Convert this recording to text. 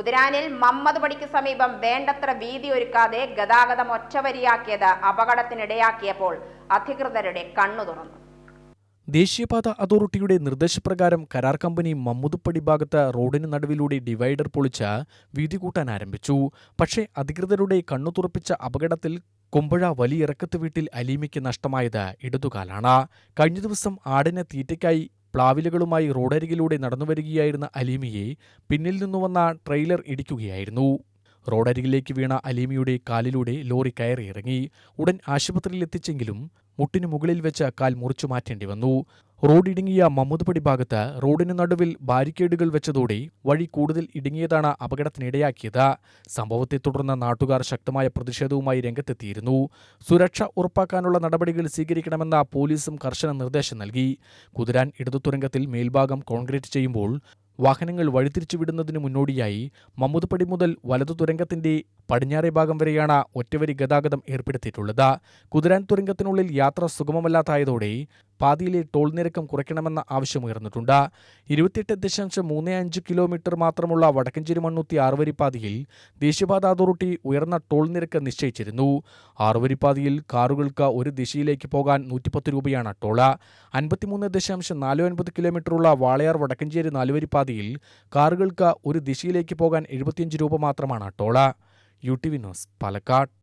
കുതിരാനിൽ മമ്മദ് പടിക്ക് സമീപം വേണ്ടത്ര വീതി ഒരുക്കാതെ ഗതാഗതം ഒറ്റവരിയാക്കിയത് അപകടത്തിനിടയാക്കിയപ്പോൾ അധികൃതരുടെ കണ്ണു തുറന്നു. ദേശീയപാത അതോറിറ്റിയുടെ നിർദ്ദേശപ്രകാരം കരാർ കമ്പനി മമ്മൂദുപ്പടി ഭാഗത്ത് റോഡിന് നടുവിലൂടെ ഡിവൈഡർ പൊളിച്ച് വീതി കൂട്ടാൻ ആരംഭിച്ചു. പക്ഷേ അധികൃതരുടെ കണ്ണു തുറപ്പിച്ച അപകടത്തിൽ വലിയ ഇറക്കത്ത് വീട്ടിൽ അലീമയ്ക്ക് നഷ്ടമായത് ഇടതുകാലാണ്. കഴിഞ്ഞ ദിവസം ആടിനെ തീറ്റയ്ക്കായി പ്ലാവിലകളുമായി റോഡരികിലൂടെ നടന്നുവരികയായിരുന്ന അലീമിയെ പിന്നിൽ നിന്നു വന്ന ട്രെയിലർ ഇടിക്കുകയായിരുന്നു. റോഡരികിലേക്ക് വീണ അലീമിയുടെ കാലിലൂടെ ലോറി കയറിയിറങ്ങി ഉടൻ ആശുപത്രിയിലെത്തിച്ചെങ്കിലും മുട്ടിനു മുകളിൽ വെച്ച് കാൽ മുറിച്ചു മാറ്റേണ്ടി വന്നു. റോഡിടുങ്ങിയ മമ്മൂദ്പടി ഭാഗത്ത് റോഡിന് നടുവിൽ ബാരിക്കേഡുകൾ വെച്ചതോടെ വഴി കൂടുതൽ ഇടുങ്ങിയതാണ് അപകടത്തിനിടയാക്കിയത്. സംഭവത്തെ തുടർന്ന് നാട്ടുകാർ ശക്തമായ പ്രതിഷേധവുമായി രംഗത്തെത്തിയിരുന്നു. സുരക്ഷ ഉറപ്പാക്കാനുള്ള നടപടികൾ സ്വീകരിക്കണമെന്ന പോലീസും കർശന നിർദ്ദേശം നൽകി. കുതിരാൻ ഇടതുതുരങ്കത്തിൽ മേൽഭാഗം കോൺക്രീറ്റ് ചെയ്യുമ്പോൾ വാഹനങ്ങൾ വഴിതിരിച്ചുവിടുന്നതിന് മുന്നോടിയായി മമ്മൂദ്പടി മുതൽ വലതു തുരങ്കത്തിന്റെ പടിഞ്ഞാറേ ഭാഗം വരെയാണ് ഒറ്റവരി ഗതാഗതം ഏർപ്പെടുത്തിയിട്ടുള്ളത്. കുതിരാൻ തുരങ്കത്തിനുള്ളിൽ യാത്ര സുഗമമല്ലാതായതോടെ പാതിയിലെ ടോൾ നിരക്കം കുറയ്ക്കണമെന്ന ആവശ്യമുയർന്നിട്ടുണ്ട് ഇരുപത്തിയെട്ട് ദശാംശം മൂന്ന് അഞ്ച് കിലോമീറ്റർ മാത്രമുള്ള വടക്കഞ്ചേരി മണ്ണുത്തി ആറുവരിപ്പാതയിൽ ദേശീയപാത അതോറിറ്റി ഉയർന്ന ടോൾ നിരക്ക് നിശ്ചയിച്ചിരുന്നു. ആറുവരിപ്പാതയിൽ കാറുകൾക്ക് ഒരു ദിശയിലേക്ക് പോകാൻ നൂറ്റിപ്പത്ത് രൂപയാണ് ടോൾ. അൻപത്തിമൂന്ന് ദശാംശം നാല് ഒൻപത് കിലോമീറ്ററുള്ള വാളയാർ വടക്കഞ്ചേരി നാലുവരിപ്പാതയിൽ കാറുകൾക്ക് ഒരു ദിശയിലേക്ക് പോകാൻ എഴുപത്തിയഞ്ച് രൂപ മാത്രമാണ് ടോള. U T V news Palakkad.